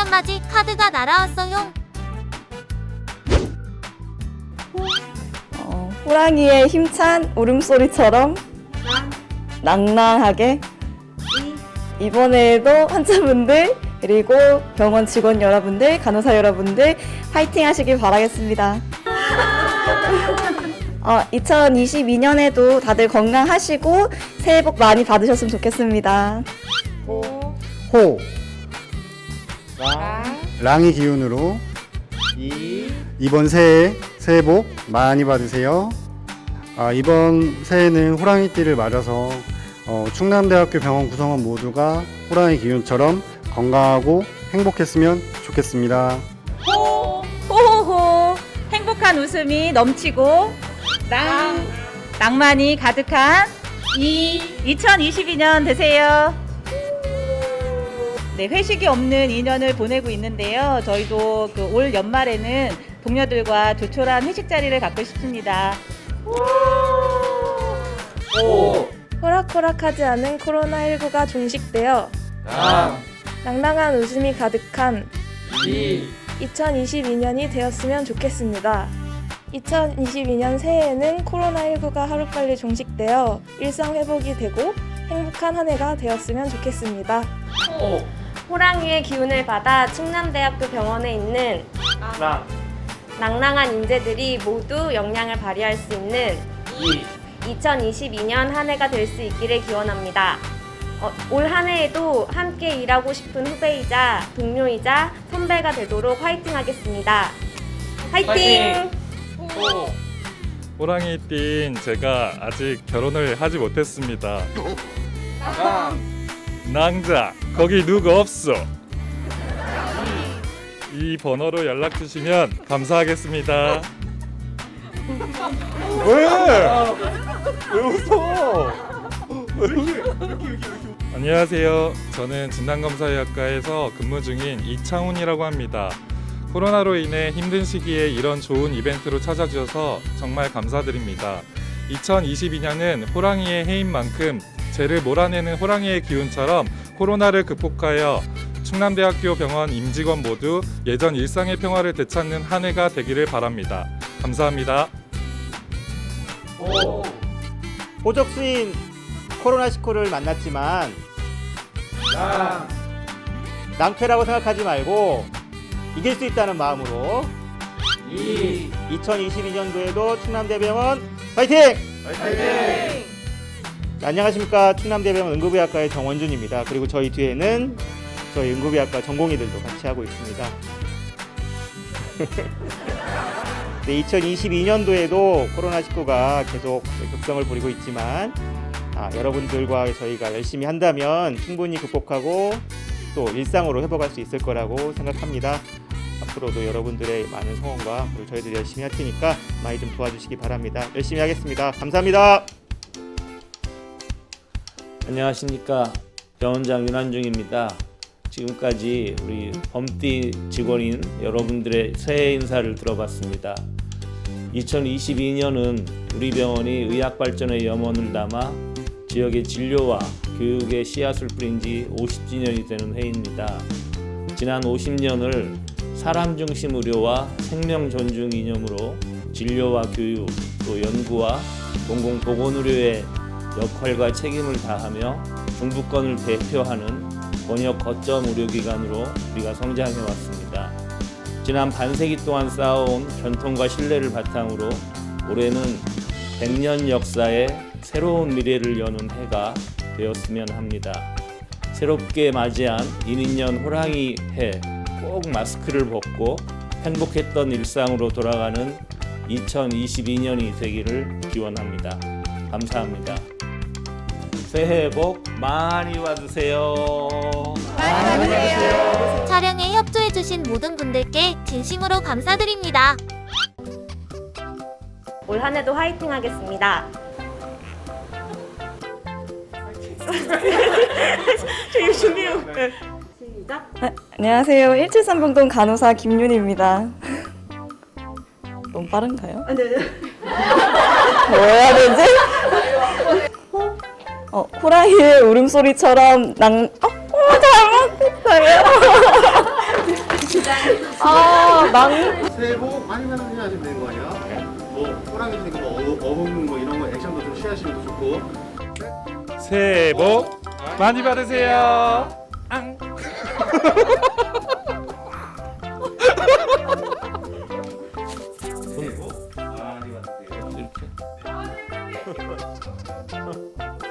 1주년 맞이 카드가 날아왔어요. 어, 호랑이의 힘찬 울음소리처럼 낭낭하게 이번에도 환자분들 그리고 병원 직원 여러분들 간호사 여러분들 파이팅 하시길 바라겠습니다. 어, 2022년에도 다들 건강하시고 새해 복 많이 받으셨으면 좋겠습니다. 호. 랑. 랑의 기운으로 이번 새해 새해 복 많이 받으세요. 아, 이번 새해는 호랑이띠를 맞아서 어, 충남대학교 병원 구성원 모두가 호랑이 기운처럼 건강하고 행복했으면 좋겠습니다. 호 호호 행복한 웃음이 넘치고 낭 낭만이 가득한 이 2022년 되세요. 네, 회식이 없는 2년을 보내고 있는데요. 저희도 그 올 연말에는 동료들과 조촐한 회식 자리를 갖고 싶습니다. 호락호락하지 않은 코로나19가 종식되어 낭낭한 웃음이 가득한 2022년이 되었으면 좋겠습니다. 2022년 새해에는 코로나19가 하루빨리 종식되어 일상 회복이 되고 행복한 한 해가 되었으면 좋겠습니다. 호랑이의 기운을 받아 충남대학교 병원에 있는 낭낭한 인재들이 모두 역량을 발휘할 수 있는 2022년 한 해가 될 수 있기를 기원합니다. 어, 올한 해에도 함께 일하고 싶은 후배이자 동료이자 선배가 되도록 화이팅 하겠습니다. 화이팅! 호랑이 띤 제가 아직 결혼을 하지 못했습니다. 낭자 거기 누구 없어? 이 번호로 연락 주시면 감사하겠습니다. 왜? 왜 웃어? 안녕하세요. 저는 진단검사의학과에서 근무 중인 이창훈이라고 합니다. 코로나로 인해 힘든 시기에 이런 좋은 이벤트로 찾아주셔서 정말 감사드립니다. 2022년은 호랑이의 해인 만큼 죄를 몰아내는 호랑이의 기운처럼 코로나를 극복하여 충남대학교 병원 임직원 모두 예전 일상의 평화를 되찾는 한 해가 되기를 바랍니다. 감사합니다. 호적수인 코로나19를 만났지만 낭패라고 생각하지 말고 이길 수 있다는 마음으로 2022년도에도 충남대병원 파이팅! 네, 안녕하십니까 충남대병원 응급의학과의 정원준입니다. 그리고 저희 뒤에는 저희 응급의학과 전공의들도 같이 하고 있습니다. 네, 2022년도에도 코로나19가 계속 급성을 부리고 있지만 아, 여러분들과 저희가 열심히 한다면 충분히 극복하고 또 일상으로 회복할 수 있을 거라고 생각합니다. 앞으로도 여러분들의 많은 성원과 그리고 저희들이 열심히 할 테니까 많이 좀 도와주시기 바랍니다. 열심히 하겠습니다. 감사합니다. 안녕하십니까 병원장 윤한중입니다. 지금까지 우리 범띠 직원인 여러분들의 새해 인사를 들어봤습니다. 2022년은 우리 병원이 의학 발전의 염원을 담아 지역의 진료와 교육의 씨앗을 뿌린 지 50주년이 되는 해입니다. 지난 50년을 사람 중심 의료와 생명 존중 이념으로 진료와 교육, 또 연구와 공공 보건 의료의 역할과 책임을 다하며 중부권을 대표하는 번역 거점 의료기관으로 우리가 성장해 왔습니다. 지난 반세기 동안 쌓아온 전통과 신뢰를 바탕으로 올해는 100년 역사의 새로운 미래를 여는 해가 되었으면 합니다. 새롭게 맞이한 인인년 호랑이 해 꼭 마스크를 벗고 행복했던 일상으로 돌아가는 2022년이 되기를 기원합니다. 감사합니다. 새해 복 많이 받으세요. 촬영에 협조해주신 모든 분들께 진심으로 감사드립니다. 올 한 해도 화이팅 하겠습니다. 안녕하세요. 173병동 간호사 김윤희입니다. 너무 빠른가요? 네. 뭐 해야 되지? 어, 호랑이의 울음소리처럼 낭, 어, 잘못했어요. 아, 낭, 새해 복 많이 하시면 되는 거 아니야? 뭐 호랑이 생거뭐 어- 어묵 뭐 이런 거 액션도 좀 취하시는 거 좋고 새해 복 많이 받으세요. 앙. 새해 복 많이 받으세요. 이렇게.